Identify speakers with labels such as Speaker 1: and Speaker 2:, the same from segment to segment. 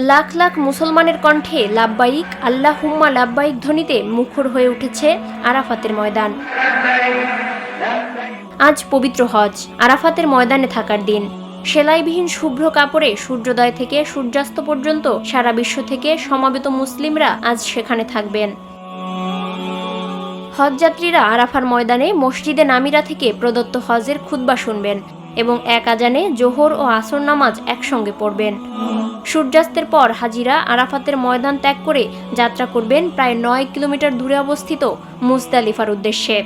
Speaker 1: লাখ লাখ মুসলমানের কণ্ঠে লাভবাইক আল্লাহ হুম্মা লাভবাইক ধ্বনিতে মুখর হয়ে উঠেছে আরাফাতের ময়দান। আজ পবিত্র হজ, আরাফাতের ময়দানে থাকার দিন। সেলাইবিহীন শুভ্র কাপড়ে সূর্যোদয় থেকে সূর্যাস্ত পর্যন্ত সারা বিশ্ব থেকে সমাবেত মুসলিমরা আজ সেখানে থাকবেন। হজযাত্রীরা আরাফার ময়দানে মসজিদে নামিরা থেকে প্রদত্ত হজের খুতবা শুনবেন। এবং এক আজানে জোহর ও আসর নামাজ একসঙ্গে পড়বেন। সূর্যাস্তের পর হাজিরা আরাফাতের ময়দান ত্যাগ করে যাত্রা করবেন প্রায় নয় কিলোমিটার দূরে অবস্থিত মুজদালিফার উদ্দেশ্যে।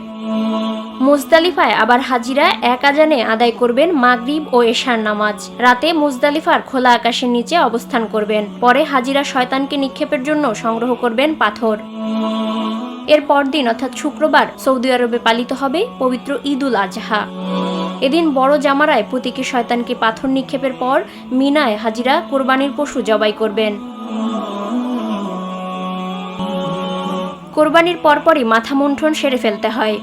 Speaker 1: মুজদালিফায় আবার হাজিরা এক আজানে আদায় করবেন মাগরিব ও এশার নামাজ। রাতে মুজদালিফার খোলা আকাশের নিচে অবস্থান করবেন। পরে হাজিরা শয়তানকে নিক্ষেপের জন্য সংগ্রহ করবেন পাথর। এর পরদিন অর্থাৎ শুক্রবার সৌদি আরবে পালিত হবে পবিত্র ঈদ উল আজহা। এদিন বড় জামারায় প্রতীকী শয়তানকে পাথর নিক্ষেপের পর মিনায় হাজিরা কোরবানির পশু জবাই করবেন। কোরবানির পরপরই মাথা মুন্ঠন সেরে ফেলতে হয়।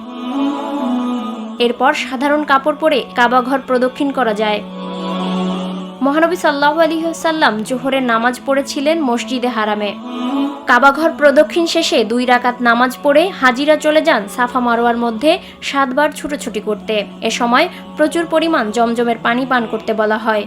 Speaker 1: এরপর সাধারণ কাপড় পরে কাবাঘর প্রদক্ষিণ করা যায়। মহানবী সাল্লাহ আলী সাল্লাম জোহরের নামাজ পড়েছিলেন মসজিদে হারামে। কাবাঘর প্রদক্ষিণ শেষে দুই রাকাত নামাজ পড়ে হাজিরা চলে যান সাফা মারোয়ার মধ্যে সাতবার ছুটোছুটি করতে। এ সময় প্রচুর পরিমাণ জমজমের পানি পান করতে বলা হয়।